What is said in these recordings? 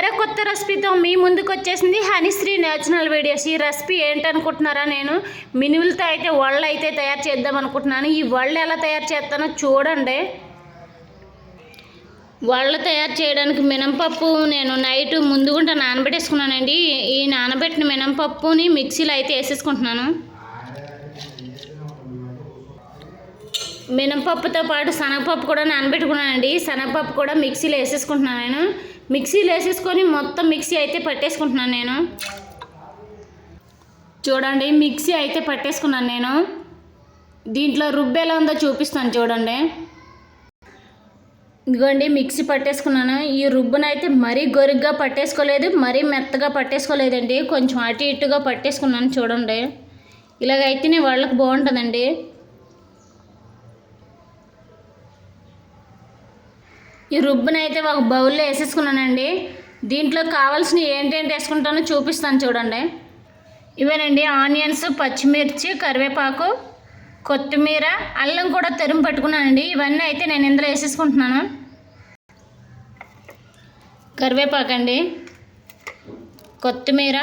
మరో కొత్త రెసిపీతో మీ ముందుకు వచ్చేసింది హనీశ్రీ నేచురల్ వీడియోస్. ఈ రెసిపీ ఏంటనుకుంటున్నారా నేను? మినువులతో అయితే వళ్ళు అయితే తయారు చేద్దాం అనుకుంటున్నాను. ఈ వళ్ళు ఎలా తయారు చేస్తానో చూడండి. వళ్ళు తయారు చేయడానికి మినపప్పు నేను నైట్ ముందుగుంట నానబెట్టేసుకున్నానండి. ఈ నానబెట్టిన మినపప్పుని మిక్సీలో అయితే వేసేసుకుంటున్నాను. మినపప్పుతో పాటు శనగపప్పు కూడా నానబెట్టుకున్నానండి. శనగపప్పు కూడా మిక్సీలో వేసేసుకుంటున్నాను నేను. మిక్సీలో వేసేసుకొని మొత్తం మిక్సీ అయితే పట్టేసుకుంటున్నాను నేను. చూడండి మిక్సీ అయితే పట్టేసుకున్నాను నేను. దీంట్లో రుబ్బు ఎలా ఉందో చూపిస్తాను చూడండి. ఇదిగోండి మిక్సీ పట్టేసుకున్నాను. ఈ రుబ్బునైతే మరీ గొరుగ్గా పట్టేసుకోలేదు మరీ మెత్తగా పట్టేసుకోలేదండి. కొంచెం అటు ఇటుగా పట్టేసుకున్నాను చూడండి. ఇలాగైతేనే వాళ్ళకి బాగుంటుందండి. ఈ రుబ్బునైతే ఒక బౌల్లో వేసేసుకున్నానండి. దీంట్లో కావాల్సిన ఏంటేంటి వేసుకుంటానో చూపిస్తాను చూడండి. ఇవేనండి ఆనియన్స్ పచ్చిమిర్చి కరివేపాకు కొత్తిమీర అల్లం కూడా తెరుము పట్టుకున్నానండి. ఇవన్నీ అయితే నేను ఇందులో వేసేసుకుంటున్నాను. కరివేపాకు అండి కొత్తిమీర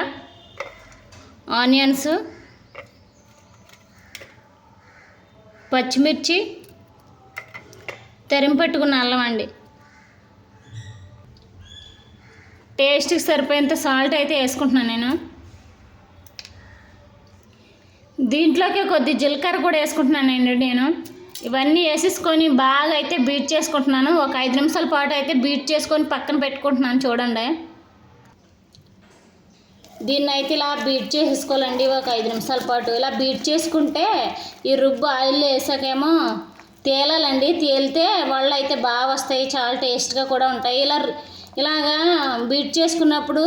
ఆనియన్స్ పచ్చిమిర్చి తెరిమి పెట్టుకున్న అల్లం అండి. టేస్ట్కి సరిపోయేంత సాల్ట్ అయితే వేసుకుంటున్నాను నేను. దీంట్లోకి కొద్ది జీలకర్ర కూడా వేసుకుంటున్నానండి నేను. ఇవన్నీ వేసేసుకొని బాగా అయితే బీట్ చేసుకుంటున్నాను. ఒక ఐదు నిమిషాల పాటు అయితే బీట్ చేసుకొని పక్కన పెట్టుకుంటున్నాను చూడండి. దీన్ని అయితే ఇలా బీట్ చేసేసుకోవాలండి ఒక ఐదు నిమిషాల పాటు. ఇలా బీట్ చేసుకుంటే ఈ రుబ్బు ఆయిల్ వేసాకేమో తేలాలండి. తేలితే వాళ్ళు అయితే బాగా వస్తాయి. చాలా టేస్ట్గా కూడా ఉంటాయి. ఇలా ఇలాగా బీట్ చేసుకున్నప్పుడు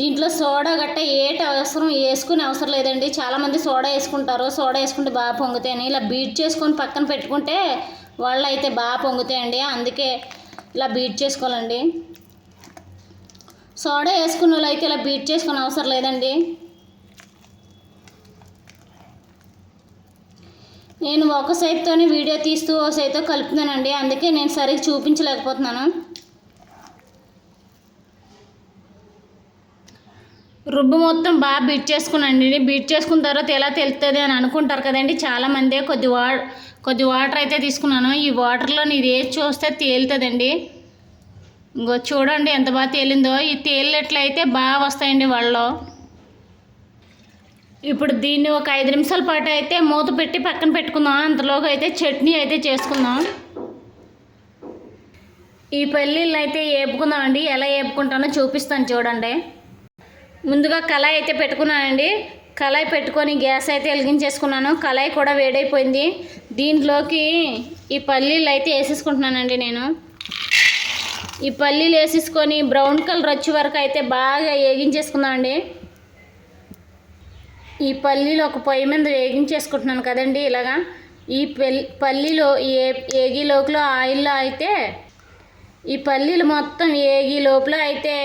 దీంట్లో సోడా గట్ట ఏటి అవసరం వేసుకునే అవసరం లేదండి. చాలామంది సోడా వేసుకుంటారు. సోడా వేసుకుంటే బాగా పొంగుతాయని. ఇలా బీట్ చేసుకొని పక్కన పెట్టుకుంటే వాళ్ళు అయితే బాగా పొంగుతాయండి. అందుకే ఇలా బీట్ చేసుకోవాలండి. సోడా వేసుకున్న వాళ్ళు అయితే ఇలా బీట్ చేసుకునే అవసరం లేదండి. నేను ఒక సైడ్తోనే వీడియో తీస్తూ ఒక సైడ్తో కలుపుతున్నానండి. అందుకే నేను సరిగ్గా చూపించలేకపోతున్నాను. రుబ్బు మొత్తం బాగా బీట్ చేసుకున్నాండి బీట్ చేసుకున్న తర్వాత ఎలా తెలుస్తుంది అని అనుకుంటారు కదండి. చాలామంది కొద్ది వా కొద్ది వాటర్ అయితే తీసుకున్నాను. ఈ వాటర్లో ఇది వేసి చూస్తే తేలుతుందండి. ఇంకో చూడండి ఎంత బాగా తేలిందో. ఈ తేలినట్లయితే బాగా వస్తాయండి వాళ్ళు ఇప్పుడు దీన్ని ఒక ఐదు నిమిషాల పాటు అయితే మూత పెట్టి పక్కన పెట్టుకుందాం. అంతలోగా అయితే చట్నీ అయితే చేసుకుందాం. ఈ పల్లీలు అయితే వేపుకుందామండి ఎలా వేపుకుంటానో చూపిస్తాను చూడండి. ముందుగా కళాయి అయితే పెట్టుకున్నానండి. కళాయి పెట్టుకొని గ్యాస్ అయితే వెలిగించేసుకున్నాను. కళాయి కూడా వేడైపోయింది. దీంట్లోకి ఈ పల్లీలు అయితే వేసేసుకుంటున్నానండి నేను. ఈ పల్లీలు వేసేసుకొని బ్రౌన్ కలర్ వచ్చే వరకు అయితే బాగా వేగించేసుకుందామండి ఈ పల్లీలు ఒక పొయ్యి మీద వేగించేసుకుంటున్నాను కదండి ఇలాగా. ఈ పెల్ పల్లీలో ఏ ఏగి లోపల ఆయిల్లో అయితే ఈ పల్లీలు మొత్తం ఏగి లోపల అయితే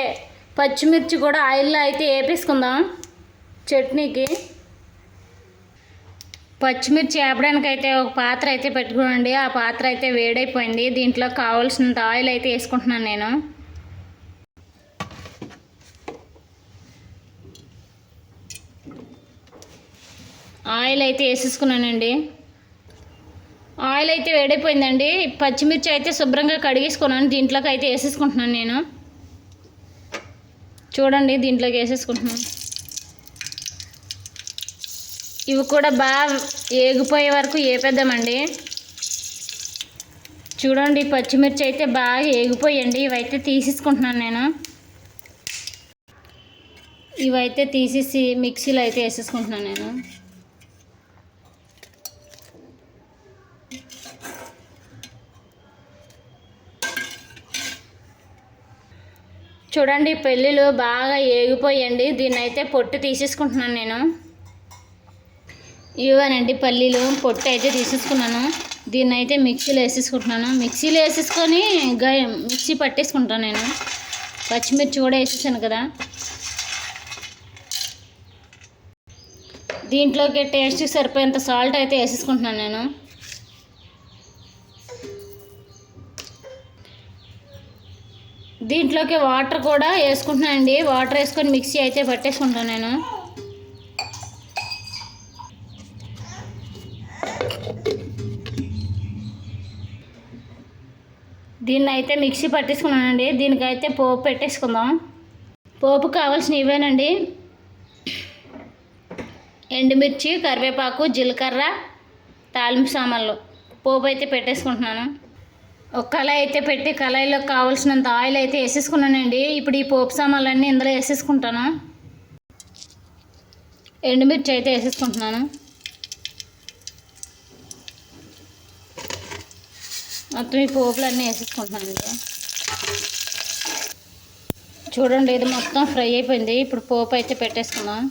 పచ్చిమిర్చి కూడా ఆయిల్లో అయితే వేపేసుకుందాం చట్నీకి. పచ్చిమిర్చి వేపడానికి అయితే ఒక పాత్ర అయితే పెట్టుకోండి. ఆ పాత్ర అయితే వేడైపోయింది. దీంట్లో కావాల్సినంత ఆయిల్ అయితే వేసుకుంటున్నాను నేను. ఆయిల్ అయితే వేసేసుకున్నానండి. ఆయిల్ అయితే వేడైపోయిందండి. పచ్చిమిర్చి అయితే శుభ్రంగా కడిగేసుకున్నాను. దీంట్లోకి అయితే వేసేసుకుంటున్నాను నేను. చూడండి దీంట్లోకి వేసేసుకుంటున్నాను. ఇవి కూడా బాగా ఏగిపోయే వరకు ఏపేద్దామండి. చూడండి పచ్చిమిర్చి అయితే బాగా ఏగిపోయండి. ఇవైతే తీసేసుకుంటున్నాను నేను. ఇవైతే తీసేసి మిక్సీలో అయితే వేసేసుకుంటున్నాను నేను. చూడండి పెళ్ళిళ్ళు బాగా ఏగిపోయండి. దీన్ని అయితే పొట్టు తీసేసుకుంటున్నాను నేను. ఇవ్వనండి పల్లీలు పొట్టు అయితే తీసేసుకున్నాను. దీన్ని అయితే మిక్సీలో వేసేసుకుంటున్నాను. మిక్సీలో వేసేసుకొని గా మిక్సీ పట్టేసుకుంటాను నేను. పచ్చిమిర్చి కూడా వేసేసాను కదా. దీంట్లోకి టేస్ట్కి సరిపోయేంత సాల్ట్ అయితే వేసేసుకుంటున్నాను నేను. దీంట్లోకి వాటర్ కూడా వేసుకుంటున్నాను అండి వాటర్ వేసుకొని మిక్సీ అయితే పట్టేసుకుంటాను నేను. దీన్ని అయితే మిక్సీ పట్టేసుకున్నానండి. దీనికైతే పోపు పెట్టేసుకుందాం. పోపు కావాల్సిన ఇవేనండి ఎండుమిర్చి కరివేపాకు జీలకర్ర తాలింపు సామాన్లు. పోపు అయితే పెట్టేసుకుంటున్నాను. ఒక కళాయి అయితే పెట్టి కళాయిలో కావాల్సినంత ఆయిల్ అయితే వేసేసుకున్నానండి. ఇప్పుడు ఈ పోపు సామాన్లన్నీ ఇందులో వేసేసుకుంటాను. ఎండుమిర్చి అయితే వేసేసుకుంటున్నాను. మొత్తం ఈ పోపులన్నీ వేసేసుకుంటున్నాను అండి చూడండి ఇది మొత్తం ఫ్రై అయిపోయింది. ఇప్పుడు పోపు అయితే పెట్టేసుకుందాం.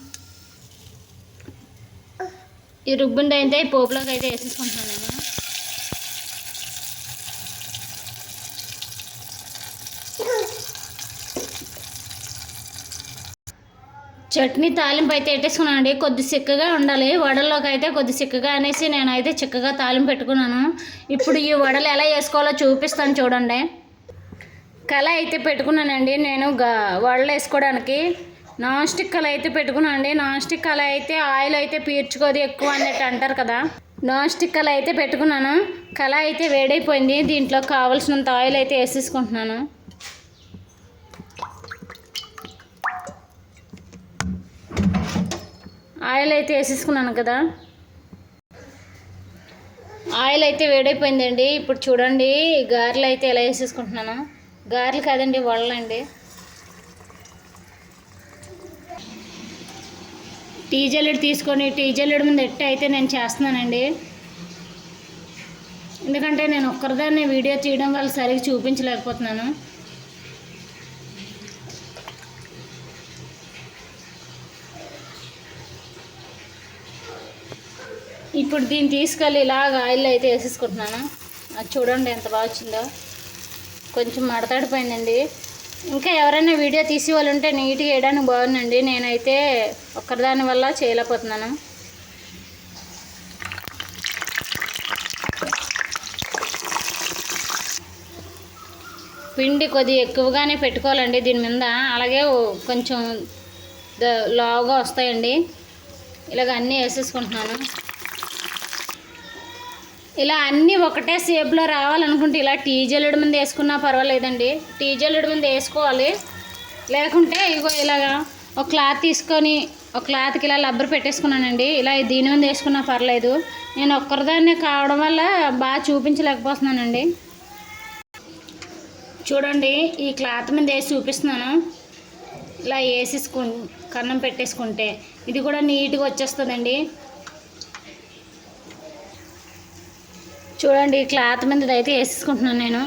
ఈ రుబ్బుండి అయితే ఈ పోపులోకి అయితే వేసేసుకుంటున్నాను నేను. చట్నీ తాలింపు అయితే పెట్టేసుకున్నానండి కొద్ది చిక్కగా ఉండాలి. వడల్లోకి అయితే కొద్ది చిక్కగా అనేసి నేనైతే చిక్కగా తాలింపు పెట్టుకున్నాను. ఇప్పుడు ఈ వడలు ఎలా వేసుకోవాలో చూపిస్తాను చూడండి. కళ అయితే పెట్టుకున్నానండి నేను గా వడలు వేసుకోవడానికి. నాన్ స్టిక్ కళ అయితే పెట్టుకున్నానండి. నాన్ స్టిక్ కళ అయితే ఆయిల్ అయితే పీల్చుకోదు ఎక్కువ అన్నట్టు అంటారు కదా. నాన్ స్టిక్ కళ అయితే పెట్టుకున్నాను. కళ అయితే వేడైపోయింది. దీంట్లో కావాల్సినంత ఆయిల్ అయితే వేసేసుకుంటున్నాను. ఆయిల్ అయితే వేసేసుకున్నాను కదా. ఆయిల్ అయితే వేడైపోయిందండి. ఇప్పుడు చూడండి గారెలు అయితే ఎలా వేసేసుకుంటున్నాను. గారెలు కాదండి వడలండి. టీ జల్లెడు తీసుకొని టీ జల్లెడు మీద ఎట్టి అయితే నేను చేస్తున్నానండి. ఎందుకంటే నేను ఒక్కరిదాన్ని వీడియో తీయడం వల్ల సరిగ్గా చూపించలేకపోతున్నాను. ఇప్పుడు దీన్ని తీసుకెళ్ళి ఇలాగ ఆయిల్ అయితే వేసేసుకుంటున్నాను? అది చూడండి ఎంత బాగా వచ్చిందో. కొంచెం మడతాడిపోయిందండి. ఇంకా ఎవరైనా వీడియో తీసి వాళ్ళు ఉంటే నీట్గా వేయడానికి బాగుందండి. నేనైతే ఒక్కరిదాని వల్ల చేయలేకపోతున్నాను. పిండి కొద్దిగా ఎక్కువగానే పెట్టుకోవాలండి దీని మీద. అలాగే కొంచెం లావుగా వస్తాయండి. ఇలాగ అన్నీ వేసేసుకుంటున్నాను. ఇలా అన్నీ ఒకటే షేప్లో రావాలనుకుంటే ఇలా టీ జల్లెడు మీద వేసుకున్నా పర్వాలేదండి. టీ జల్లెడు మీద వేసుకోవాలి. లేకుంటే ఇగో ఇలాగా ఒక క్లాత్ తీసుకొని ఒక క్లాత్కి ఇలా లబ్బర్ పెట్టేసుకున్నానండి. ఇలా దీని మీద వేసుకున్నా పర్లేదు. నేను ఒక్కరిదాన్నే కావడం వల్ల బాగా చూపించలేకపోతున్నానండి. చూడండి ఈ క్లాత్ మీద వేసి చూపిస్తున్నాను. ఇలా వేసేసుకు కన్నం పెట్టేసుకుంటే. ఇది కూడా నీట్గా వచ్చేస్తుందండి. చూడండి క్లాత్ మీద అయితే వేసేసుకుంటున్నాను నేను.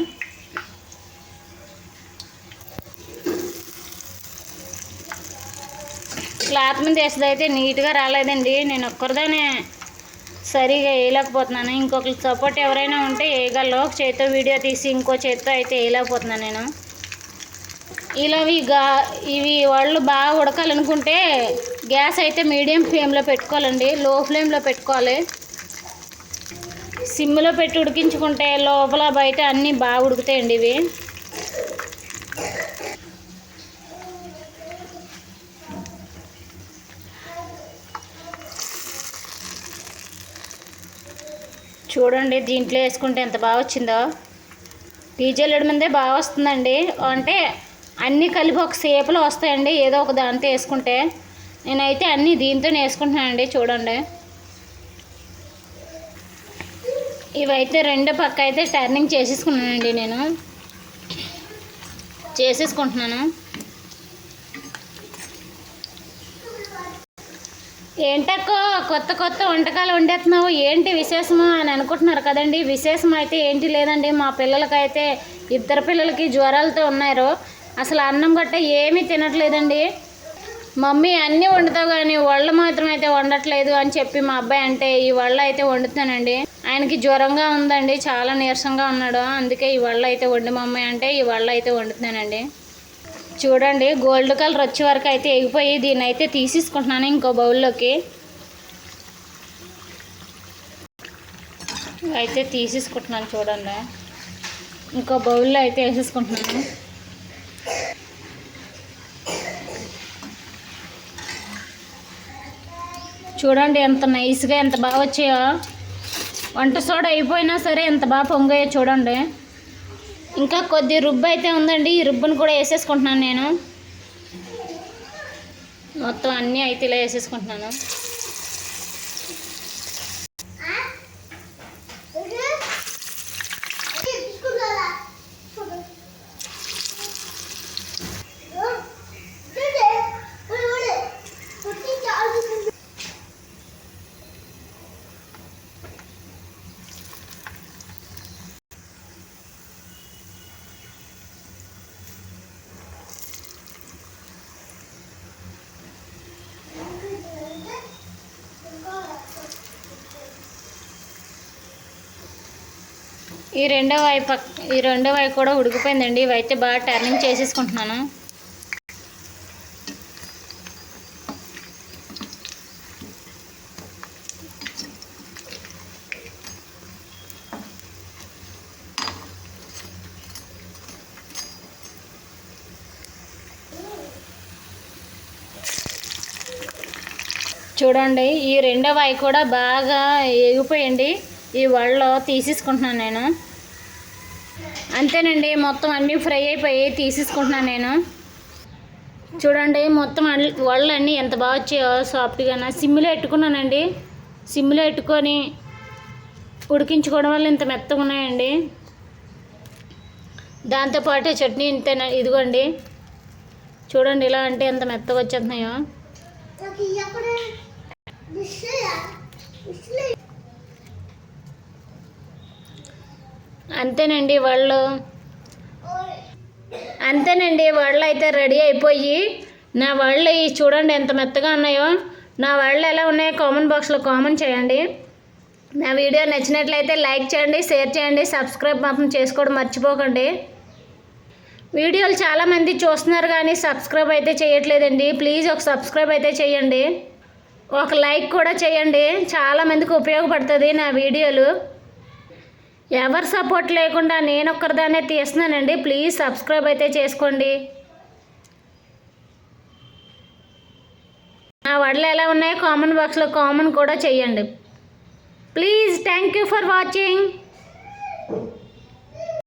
క్లాత్ మీద వేసేది అయితే నీట్గా రాలేదండి. నేను ఒక్కరిదానే సరిగా వేయలేకపోతున్నాను. ఇంకొకరి సపోర్ట్ ఎవరైనా ఉంటే వేయగలరు. ఒక చేతితో వీడియో తీసి ఇంకో చేతితో అయితే వేయలేకపోతున్నాను నేను. ఇలా గా ఇవి వాళ్ళు బాగా ఉడకాలనుకుంటే గ్యాస్ అయితే మీడియం ఫ్లేమ్లో పెట్టుకోవాలండి. లో ఫ్లేమ్లో పెట్టుకోవాలి. సిమ్లో పెట్టి ఉడికించుకుంటే లోపల బయట అన్నీ బాగా ఉడుకుతాయండి ఇవి. చూడండి దీంట్లో వేసుకుంటే ఎంత బాగా వచ్చిందో. టీజల్లెడు మీదే బాగా వస్తుందండి. అంటే అన్నీ కలిపి ఒక సేపులో వస్తాయండి. ఏదో ఒక దాంతో వేసుకుంటే. నేనైతే అన్నీ దీంతో వేసుకుంటున్నానండి. చూడండి. ఇవైతే రెండో పక్క అయితే టర్నింగ్ చేసేసుకున్నానండి నేను. చేసేసుకుంటున్నాను. ఏంటక్కో కొత్త కొత్త వంటకాలు వండేస్తున్నావు ఏంటి విశేషము అని అనుకుంటున్నారు కదండి. విశేషం అయితే ఏంటి లేదండి మా పిల్లలకైతే ఇద్దరు పిల్లలకి జ్వరాలతో ఉన్నారు. అసలు అన్నం గట్ట ఏమీ తినట్లేదండి. మమ్మీ అన్నీ వండుతావు కానీ వళ్ళు మాత్రం అయితే వండట్లేదు అని చెప్పి మా అబ్బాయి అంటే ఈ వళ్ళు అయితే వండుతానండి ఆయనకి జ్వరంగా ఉందండి చాలా నీరసంగా ఉన్నాడు. అందుకే ఇవాళ అయితే వండు మా అంటే ఇవాళ అయితే వండుతున్నానండి. చూడండి గోల్డ్ కలర్ వచ్చే వరకు అయితే ఎగిపోయి దీన్ని అయితే తీసేసుకుంటున్నాను ఇంకో బౌల్లోకి. అయితే తీసేసుకుంటున్నాను చూడండి. ఇంకో బౌల్లో అయితే వేసేసుకుంటున్నాను. చూడండి ఎంత నైస్గా ఎంత బాగా వచ్చాయో. వంట సోడా అయిపోయినా సరే ఎంత బాగా పొంగాయో చూడండి. ఇంకా కొద్ది రుబ్బు అయితే ఉందండి. ఈ రుబ్బును కూడా వేసేసుకుంటున్నాను నేను. మొత్తం అన్నీ అయితే ఇలా వేసేసుకుంటున్నాను. ఈ రెండో వైపు ఈ రెండో వైపు కూడా ఉడికిపోయిందండి. ఇవైతే బాగా టర్నింగ్ చేసేసుకుంటున్నాను. చూడండి ఈ రెండో వాయి కూడా బాగా ఎగిపోయండి ఈ వడలో తీసేసుకుంటున్నాను నేను. అంతేనండి మొత్తం అన్నీ ఫ్రై అయిపోయి తీసేసుకుంటున్నాను నేను. చూడండి మొత్తం అన్ని వడలు అన్నీ ఎంత బాగా వచ్చాయో సాఫ్ట్గా సిమ్లో పెట్టుకున్నానండి. సిమ్లో పెట్టుకొని ఉడికించుకోవడం వల్ల ఇంత మెత్తగా ఉన్నాయండి. దాంతోపాటు చట్నీ ఇంత ఇదిగోండి. చూడండి ఇలా అంటే ఎంత మెత్తగా వచ్చేస్తున్నాయో. అంతేనండి వాళ్ళు. అంతేనండి వాళ్ళు అయితే రెడీ అయిపోయి నా వాళ్ళు చూడండి ఎంత మెత్తగా ఉన్నాయో. నా వాళ్ళు ఎలా ఉన్నాయో కామెంట్ బాక్స్లో కామెంట్ చేయండి. నా వీడియో నచ్చినట్లయితే లైక్ చేయండి షేర్ చేయండి సబ్స్క్రైబ్ మాత్రం చేసుకోవడం మర్చిపోకండి. వీడియోలు చాలామంది చూస్తున్నారు కానీ సబ్స్క్రైబ్ అయితే చేయట్లేదండి. ప్లీజ్ ఒక సబ్స్క్రైబ్ అయితే చేయండి. ఒక లైక్ కూడా చేయండి. చాలామందికి ఉపయోగపడుతుంది నా వీడియోలు. ఎవరి సపోర్ట్ లేకుండా నేను ఒక్కరిదానే తీస్తున్నానండి. ప్లీజ్ సబ్స్క్రైబ్ అయితే చేసుకోండి. నా వడలు ఎలా ఉన్నాయో కామెంట్ బాక్స్లో కామెంట్ కూడా చేయండి. Please thank you for watching.